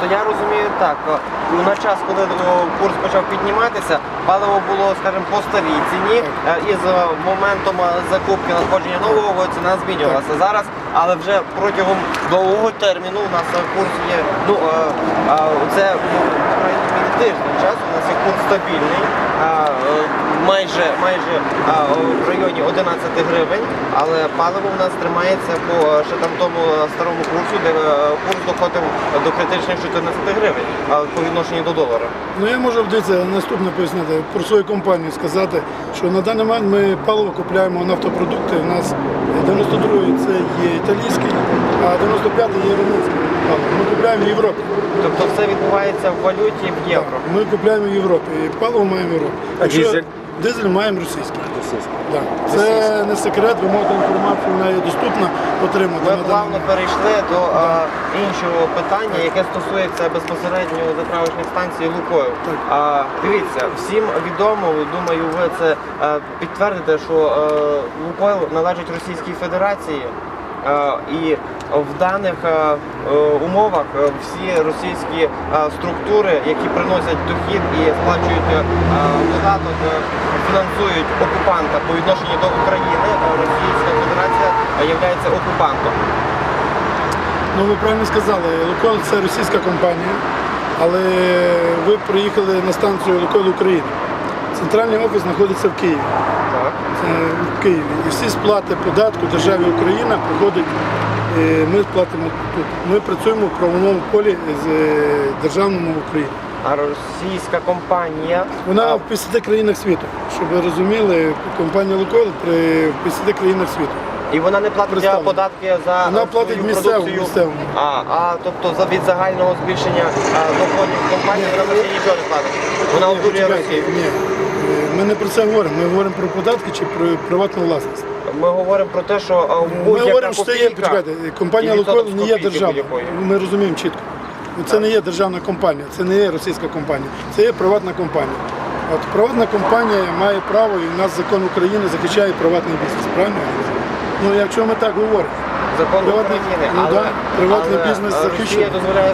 То я розумію так, на час, коли курс почав підніматися, паливо було, скажімо, по старій ціні, е, і з моментом е, закупки надходження нового ціна змінювалася. Зараз, але вже протягом довгого терміну у нас е, курс є, ну е, е, це ну, тиждень часу, у нас є курс стабільний, е, е, майже, майже е, в районі 11 гривень, але паливо у нас тримається по е, ще е, старому курсу, де е, курс доходив до критичних 14 гривень по відношенню до долара. Ну я можу дивіться, наступне пояснити про свою компанію сказати, що на даний момент ми паливо купляємо нафтопродукти. У нас 92-й це є італійський, а 95-й є румунський паливо. Ми купляємо в Європі. Тобто все відбувається в валюті в євро. Ми купляємо в Європі. І паливо маємо в Європі. А дизель? Дизель маємо російський. Да. Це не секрет, ви можете інформацію в неї доступна отримати. Ми на даний плавно перейшли до а, іншого питання, яке стосується безпосередньо заправочних станцій. Так. А, дивіться, всім відомо, думаю, ви це е, підтвердите, що е, Лукойл належить Російській Федерації. Е, І в даних е, е, умовах всі російські структури, які приносять дохід і сплачують податок, е, фінансують окупанта по відношенню до України, Російська Федерація є окупантом. Ну ви правильно сказали, Лукойл це російська компанія, але ви приїхали на станцію Лукойл України. Центральний офіс знаходиться в Києві. Так. В Києві. І всі сплати податку державі Україна проходять. е, Ми платимо тут. Ми працюємо в правовому полі з е, державному Україні. А російська компанія Вона в 50 країнах світу. Щоб ви розуміли, компанія Лукойл при в 50 країнах світу. і вона не платить податки за Вона платить свою місцеву, продукцію. місцеву. А, а тобто за від загального збільшення а, доходів компанії вона нічого не платить. Вона обдурює Росію. Ні, ми не про це говоримо. Ми говоримо про податки чи про приватну власність. Ми говоримо про те, що а, Ми будь-яка говоримо, що це є, копійка почекайте, компанія і відсоток Лукойл з не є копійки державна. будь-якої. Ми розуміємо чітко. Це не є державна компанія, це не є російська компанія, це є приватна компанія. От приватна компанія має право, і в нас закон України захищає приватний бізнес. Правильно? я розумію? Ну, якщо ми так говоримо, Закон Приватний- України, ну але, да, приватний але бізнес Росія захищений. дозволяє